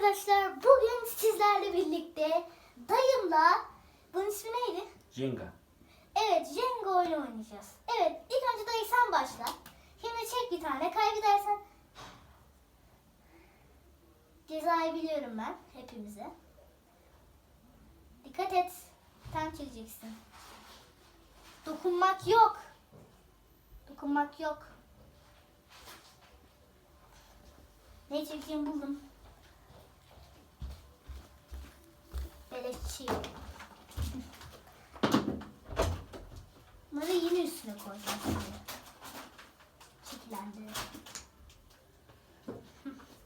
arkadaşlar bugün sizlerle birlikte dayımla bunun ismi neydi? Jenga. Evet Jenga oyunu oynayacağız. Evet ilk önce dayı sen başla. Şimdi çek bir tane kaybedersen cezayı biliyorum ben hepimize. Dikkat et. Sen çekeceksin. Dokunmak yok. Dokunmak yok. Ne çekeceğimi buldum. Beleşçi. Bunları yine üstüne koyacağım şimdi.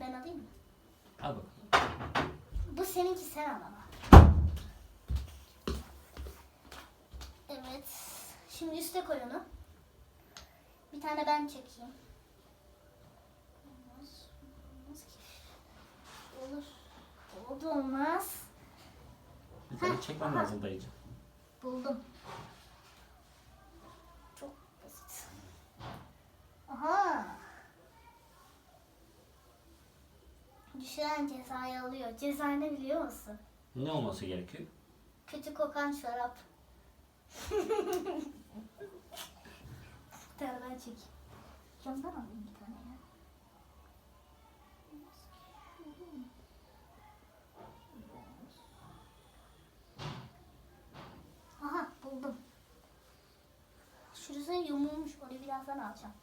Ben alayım mı? Al bakalım. Bu seninki sen al ama. Evet. Şimdi üste koy onu. Bir tane ben çekeyim. Olmaz. Olmaz ki. Olur. O da olmaz. Tane çekmem lazım dayıcım. Buldum. Çok basit. Aha. Düşen cezayı alıyor. Ceza ne biliyor musun? Ne olması gerekiyor? Kötü kokan şarap. bir tane çekeyim. Camdan alayım bir tane ya. Aha buldum. Şurası yumulmuş. Orayı birazdan alacağım.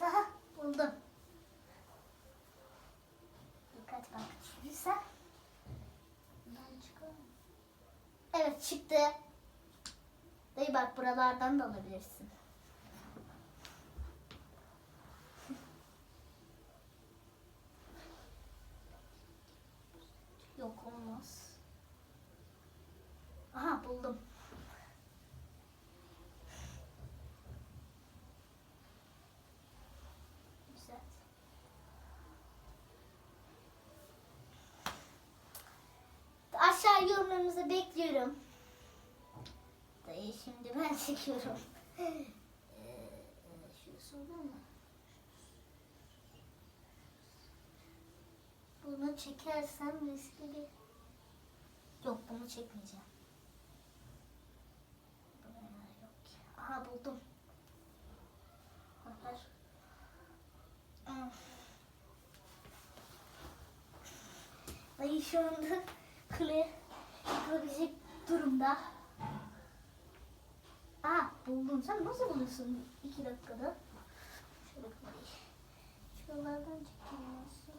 Aha buldum. Dikkat bak. Çıkalım. Evet çıktı. Dayı bak buralardan da alabilirsin. Yok olmaz. Buldum. Aşağı yorumlarınızı bekliyorum. Dayı şimdi ben çekiyorum. Ee, şurası olur mu? Bunu çekersem riskli. Yok bunu çekmeyeceğim. Buraya yok buldum. Ah. Dayı şu anda kule yıkılabilecek durumda. Aa buldum. Sen nasıl buluyorsun iki dakikada? Şöyle koyayım. Şuralardan nasıl?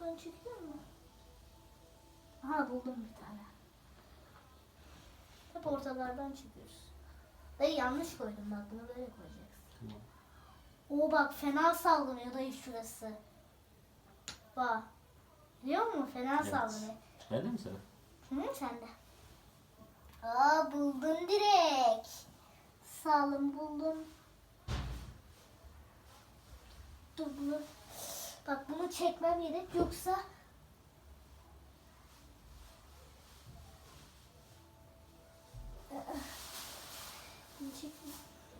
Ben çekiyor mu? Aha buldum bir tane. Hep ortalardan çıkıyoruz. Dayı yanlış koydum bak bunu böyle koyacaksın. Tamam. Oo bak fena sallanıyor dayı şurası. Bak. Biliyor musun? Fena Evet. sallanıyor. Bende mi sıra? Hı sende. Aa buldun direkt. Sağlam buldum. Dur bunu. Bak bunu çekmem gerek yoksa bunu çek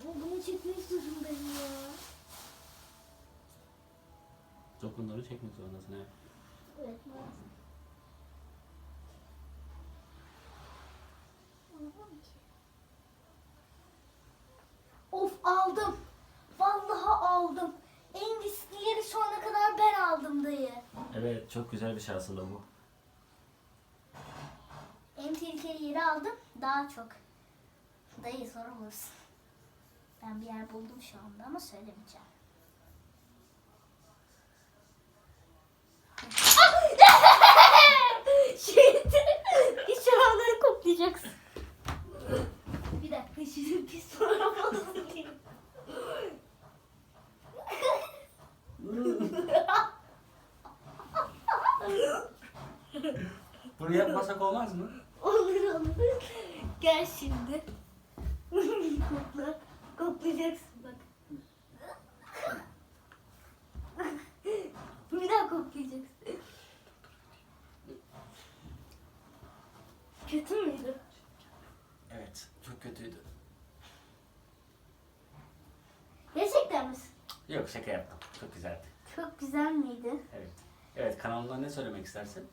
bunu çekmek zorundayım ya. Dokunları çekmek zorundasın evet. Evet lazım. Of aldım. Vallahi aldım. En riskli yeri şu ana kadar ben aldım dayı. Evet çok güzel bir şey aslında bu. En tehlikeli yeri aldım. Daha çok. Dayı olursun. Ben bir yer buldum şu anda ama söylemeyeceğim. Şimdi hiç havaları koklayacaksın. Bir dakika şimdi pis diyeyim. Bunu yapmasak olmaz mı? Olur olur. Gel şimdi. Kokla. Koklayacaksın bak. Bir daha koklayacaksın. Kötü müydü? kötüydü. Gerçekten mi? Yok şaka yaptım. Çok güzeldi. Çok güzel miydi? Evet. Evet kanalında ne söylemek istersin?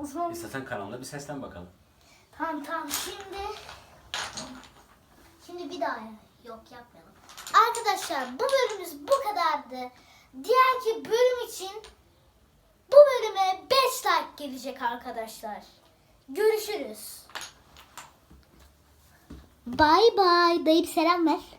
O zaman İstersen kanalına bir seslen bakalım. tamam tamam şimdi şimdi bir daha yok yapmayalım. Arkadaşlar bu bölümümüz bu kadardı. Diğerki bölüm için bu bölüme 5 like gelecek arkadaşlar. Görüşürüz. Bay bay. Dayı selam ver.